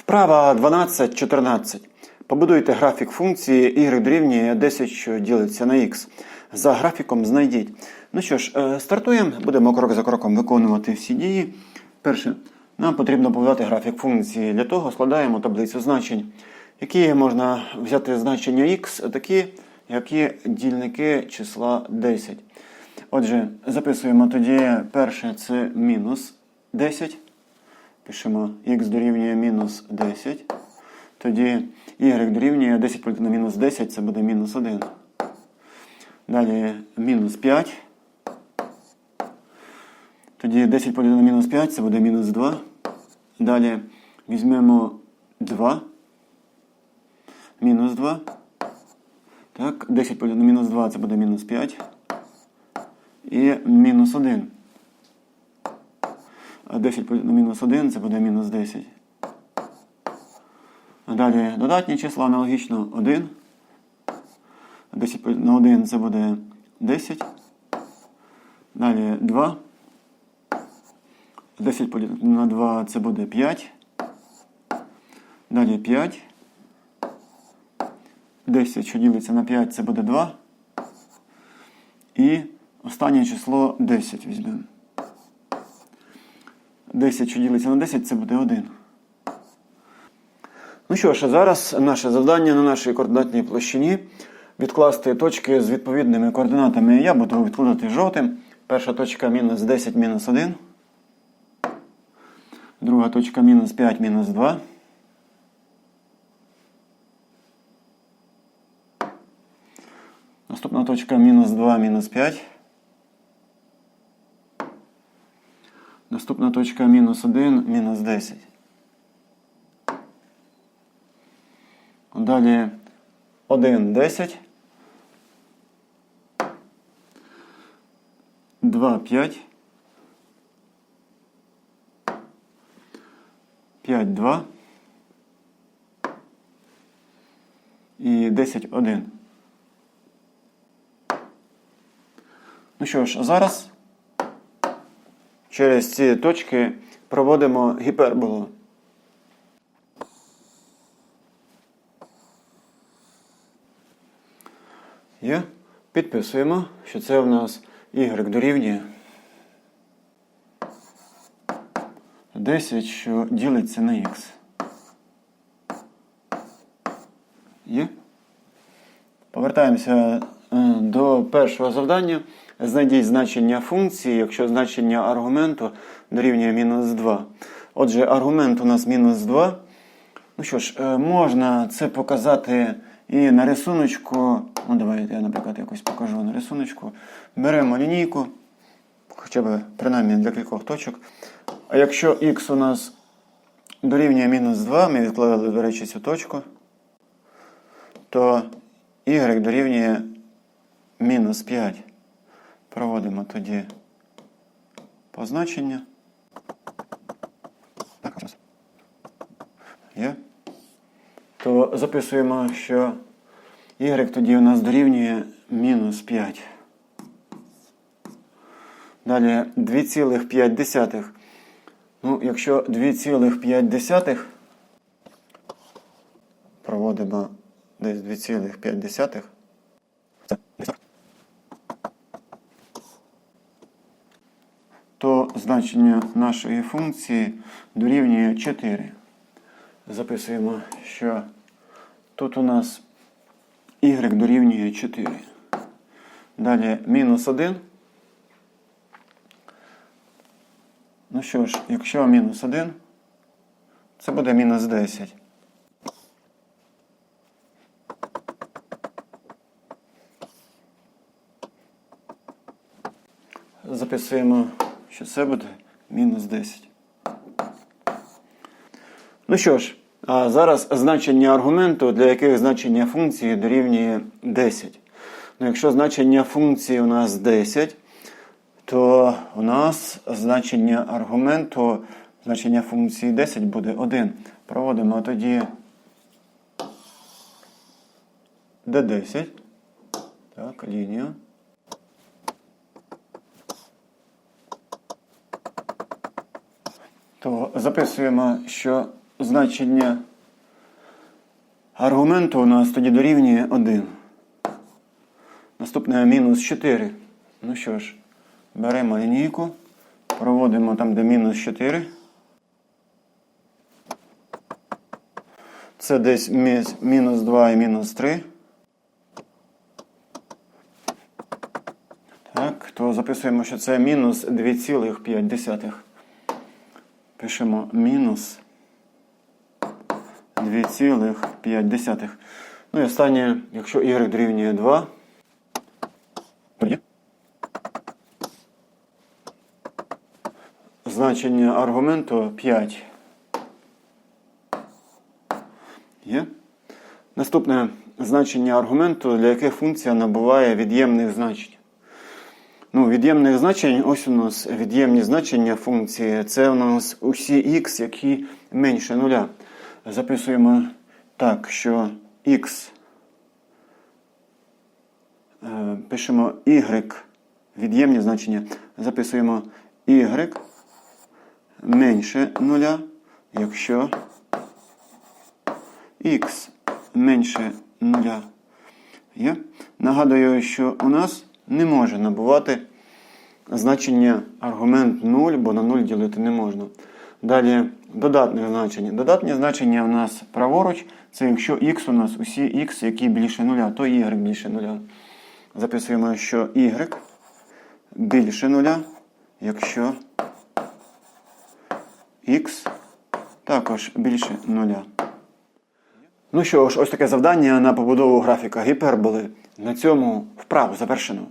Вправа 12-14. Побудуйте графік функції y дорівнює 10, що ділиться на x. За графіком знайдіть. Ну що ж, е, стартуємо. Будемо крок за кроком виконувати всі дії. Перше, нам потрібно побудувати графік функції. Для того складаємо таблицю значень. Які можна взяти значення x, такі, які дільники числа 10. Отже, записуємо тоді перше це мінус 10. Пишемо х дорівнює мінус 10. Тоді y дорівнює 10 поділити на мінус 10, це буде мінус 1. Далі мінус 5. Тоді 10 поділити на мінус 5, це буде мінус 2. Далі візьмемо 2. Мінус 2. Так, 10 поділити на мінус 2, це буде мінус 5. І мінус 1. А 10 на мінус 1 це буде мінус 10. Далі додатні числа аналогічно 1. 10 на 1 це буде 10. Далі 2. 10 на 2 це буде 5. Далі 5. 10, що ділиться на 5, це буде 2. І останнє число 10 візьмемо. 10, що ділиться на 10, це буде 1. Ну що ж, зараз наше завдання на нашій координатній площині відкласти точки з відповідними координатами. Я буду відкладати жовтим. Перша точка мінус 10 мінус 1. Друга точка мінус 5 мінус 2. Наступна точка мінус 2 мінус 5. Наступна точка мінус 1 мінус 10. Далі 1 10. 2 5. 5 2. І 10 1. Ну що ж, а зараз через ці точки проводимо гіперболу. Є. Підписуємо, що це в нас y дорівнює 10, що ділиться на x. Є. Повертаємося е, до першого завдання. Знайдіть значення функції, якщо значення аргументу дорівнює мінус 2. Отже, аргумент у нас мінус 2. Ну що ж, е, можна це показати і на рисуночку. Ну, давайте я, наприклад, якось покажу на рисуночку. Беремо лінійку, хоча б принаймні для кількох точок. А якщо х у нас дорівнює мінус 2, ми відкладали, до речі, цю точку, то y дорівнює мінус 5. Проводимо тоді позначення. Так, зараз. Є. То записуємо, що y тоді у нас дорівнює мінус 5. Далі 2,5. Ну, якщо 2,5 проводимо десь 2,5. Це десь то значення нашої функції дорівнює 4. Записуємо, що тут у нас y дорівнює 4. Далі мінус 1. Ну що ж, якщо мінус 1, це буде мінус 10. Записуємо, що це буде мінус 10. Ну що ж, а зараз значення аргументу, для яких значення функції дорівнює 10. Ну, якщо значення функції у нас 10, то у нас значення аргументу, значення функції 10 буде 1. Проводимо тоді d10. Так, лінію. То записуємо, що значення аргументу у нас тоді дорівнює 1. Наступне мінус 4. Ну що ж, беремо лінійку, проводимо там, де мінус 4. Це десь мінус 2 і мінус 3. Так, то записуємо, що це мінус 2,5. Пишемо мінус 2,5. Ну і останнє, якщо y дорівнює 2. Значення аргументу 5. Є. Наступне значення аргументу, для яких функція набуває від'ємних значень. Ну, від'ємних значень, ось у нас від'ємні значення функції. Це у нас усі х, які менше нуля. Записуємо так, що х е, пишемо y, від'ємні значення. Записуємо y менше нуля, якщо х менше нуля. Є? Нагадую, що у нас не може набувати значення аргумент 0, бо на 0 ділити не можна. Далі додатне значення. Додатні значення у нас праворуч, це якщо х у нас усі х, які більше нуля, то y більше нуля. Записуємо, що y більше нуля, якщо х також більше нуля. Ну що ж, ось таке завдання на побудову графіка гіперболи. На цьому вправу завершено.